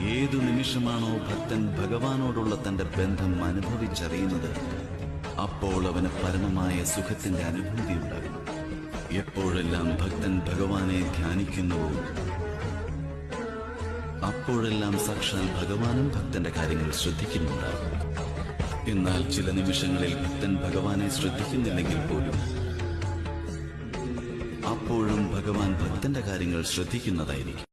ഏതു നിമിഷമാണോ ഭക്തൻ ഭഗവാനോടുള്ള തന്റെ ബന്ധം അനുഭവിച്ചറിയുന്നത് അപ്പോൾ അവന് പരമമായ സുഖത്തിന്റെ അനുഭൂതി ഉണ്ടാകും എപ്പോഴെല്ലാം ഭക്തൻ ഭഗവാനെ ധ്യാനിക്കുന്നുവോ അപ്പോഴെല്ലാം സാക്ഷാൽ ഭഗവാനും ഭക്തന്റെ കാര്യങ്ങൾ ശ്രദ്ധിക്കുന്നുണ്ടാകും. എന്നാൽ ചില നിമിഷങ്ങളിൽ ഭക്തൻ ഭഗവാനെ ശ്രദ്ധിക്കുന്നില്ലെങ്കിൽ പോലും അപ്പോഴും ഭഗവാൻ ഭക്തന്റെ കാര്യങ്ങൾ ശ്രദ്ധിക്കുന്നതായിരിക്കും.